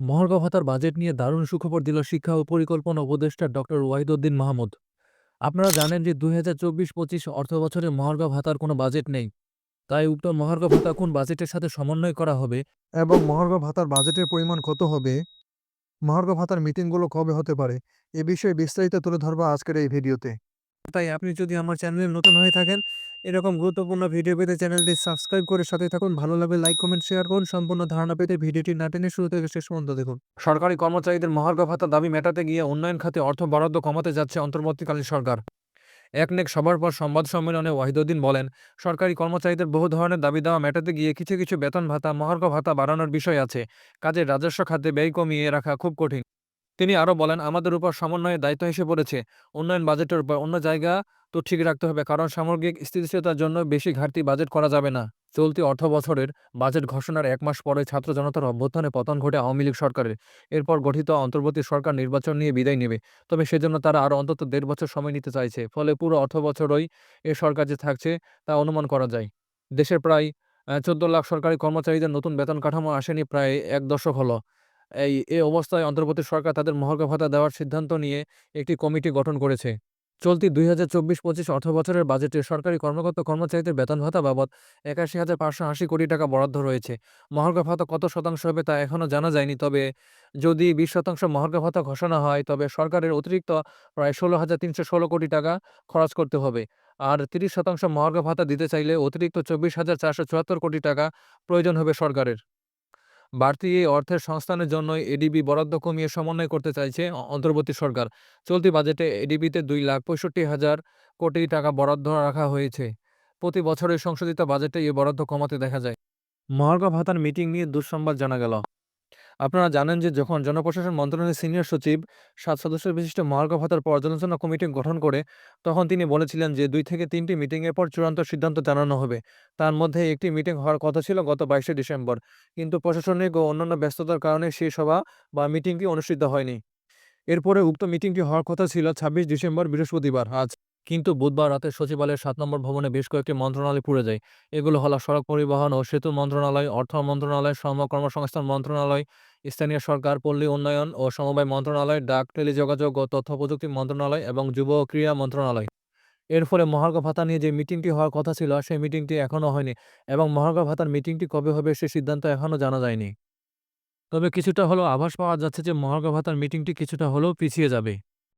মহার্ঘ ভাতার বাজেট নিয়ে দারুণ সুখবর দিল শিক্ষা ও পরিকল্পনা উপদেষ্টা ডক্টর ওয়াহিদউদ্দিন মাহমুদ। আপনারা জানেন যে দুই হাজার চব্বিশ পঁচিশ অর্থ বছরে মহার্ঘ ভাতার কোনো বাজেট নেই। তাই উক্ত মহার্ঘ ভাতা কোন বাজেটের সাথে সমন্বয় করা হবে এবং মহার্ঘ ভাতার বাজেটের পরিমাণ কত হবে? মহার্ঘ ভাতার মিটিংগুলো কবে হতে পারে? এ বিষয়ে বিস্তারিত তুলে ধরবো আজকের এই ভিডিওতে। তাই আপনি যদি আমার চ্যানেলে নতুন হয়ে থাকেন এরকম গুরুত্বপূর্ণ ভিডিও পেতে চ্যানেলটি সাবস্ক্রাইব করে সাথে থাকুন। ভালো লাগলে লাইক কমেন্ট শেয়ার করুন। সম্পূর্ণ ধারণা পেতে ভিডিওটি না টেনে শুরু থেকে শেষ পর্যন্ত দেখুন। সরকারি কর্মচারীদের মহার্ঘ ভাতা দাবি মেটাতে গিয়ে উন্নয়ন খাতে অর্থ বরাদ্দ কমাতে যাচ্ছে অন্তর্বর্তীকালীন সরকার। একনেক সবার পর সংবাদ সম্মেলনে ওয়াহিদুদ্দিন বলেন, সরকারি কর্মচারীদের বহু ধরনের দাবি দেওয়া মেটাতে গিয়ে কিছু কিছু বেতন ভাতা মহার্ঘ ভাতা বাড়ানোর বিষয় আছে। কাজে রাজস্ব খাতে ব্যয় কমিয়ে রাখা খুব কঠিন। তিনি আরও বলেন, আমাদের উপর সমন্বয়ের দায়িত্ব এসে পড়েছে। উন্নয়ন বাজেটের উপর অন্য জায়গা তো ঠিক রাখতে হবে, কারণ সামগ্রিক স্থিতিশীলতার জন্য বেশি ঘাটতি বাজেট করা যাবে না। চলতি অর্থ বছরের বাজেট ঘোষণার এক মাস পরে ছাত্র জনতার অভ্যুত্থানে পতন ঘটে আওয়ামী লীগ সরকারের। এরপর গঠিত অন্তর্বর্তী সরকার নির্বাচন নিয়ে বিদায় নেবে। তবে সেজন্য তারা আরও অন্তত দেড় বছর সময় নিতে চাইছে, ফলে পুরো অর্থ বছরই এ সরকার যে থাকছে তা অনুমান করা যায়। দেশের প্রায় চোদ্দ লাখ সরকারি কর্মচারীদের নতুন বেতন কাঠামো আসেনি, প্রায় এক দশক হলো। এই, এ অবস্থায় অন্তর্বর্তী সরকার তাদের মহার্ঘ ভাতা দেওয়ার সিদ্ধান্ত নিয়ে একটি কমিটি গঠন করেছে। চলতি দুই হাজার চব্বিশ পঁচিশ অর্থ বছরের বাজেটে সরকারি কর্মকর্তা কর্মচারীদের বেতন ভাতা বাবদ একাশি হাজার পাঁচশো আশি কোটি টাকা বরাদ্দ রয়েছে। মহার্ঘ ভাতা কত শতাংশ হবে তা এখনও জানা যায়নি, তবে যদি বিশ শতাংশ মহার্ঘ ভাতা ঘোষণা হয়, তবে সরকারের অতিরিক্ত প্রায় ষোলো হাজার তিনশো ষোলো কোটি টাকা খরচ করতে হবে। আর তিরিশ শতাংশ মহার্ঘ ভাতা দিতে চাইলে অতিরিক্ত চব্বিশ হাজার চারশো চুয়াত্তর কোটি টাকা প্রয়োজন হবে সরকারের। বাড়তি এই অর্থের সংস্থানের জন্য এডিবি বরাদ্দ কমিয়ে সমন্বয় করতে চাইছে অন্তর্বর্তী সরকার। চলতি বাজেটে এডিবিতে দুই লাখ পঁয়ষট্টি হাজার কোটি টাকা বরাদ্দ রাখা হয়েছে। প্রতি বছরের সংশোধিত বাজেটে এই বরাদ্দ কমাতে দেখা যায়। মহার্ঘ ভাতার মিটিং নিয়ে দুঃসংবাদ জানা গেল। আপনারা জানেন যে যখন জনপ্রশাসন মন্ত্রণালয়ের সিনিয়র সচিব, সাত সদস্য বিশিষ্ট মহার্ঘ ভাতার পর্যালোচনা কমিটি গঠন করে, তখন তিনি বলেছিলেন যে দুই থেকে তিনটি মিটিংয়ের পর চূড়ান্ত সিদ্ধান্ত জানানো হবে। তার মধ্যে একটি মিটিং হওয়ার কথা ছিল গত বাইশে ডিসেম্বর। কিন্তু প্রশাসনিক ও অন্যান্য ব্যস্ততার কারণে সেই সভা বা মিটিংটি অনুষ্ঠিত হয়নি। এরপরে উক্ত মিটিংটি হওয়ার কথা ছিল ছাব্বিশ ডিসেম্বর বৃহস্পতিবার, আজ কিন্তু বুধবার রাতে সচিবালয়ের সাত নম্বর ভবনে বেশ কয়েকটি মন্ত্রণালয় পুড়ে যায়। এগুলো হলো সড়ক পরিবহন ও সেতু মন্ত্রণালয়, অর্থ মন্ত্রণালয়, শ্রম কর্মসংস্থান মন্ত্রণালয়, স্থানীয় সরকার, পল্লী উন্নয়ন ও সমবায় মন্ত্রণালয়, ডাক, টেলিযোগাযোগ ও তথ্য প্রযুক্তি মন্ত্রণালয় এবং যুব ও ক্রীড়া মন্ত্রণালয়। এর ফলে মহার্ঘ ভাতা নিয়ে যে মিটিংটি হওয়ার কথা ছিল সেই মিটিংটি এখনও হয়নি এবং মহার্ঘ ভাতার মিটিংটি কবে হবে সে সিদ্ধান্ত এখনও জানা যায়নি। তবে কিছুটা হলেও আভাস পাওয়া যাচ্ছে যে মহার্ঘ ভাতার মিটিংটি কিছুটা হলেও পিছিয়ে যাবে।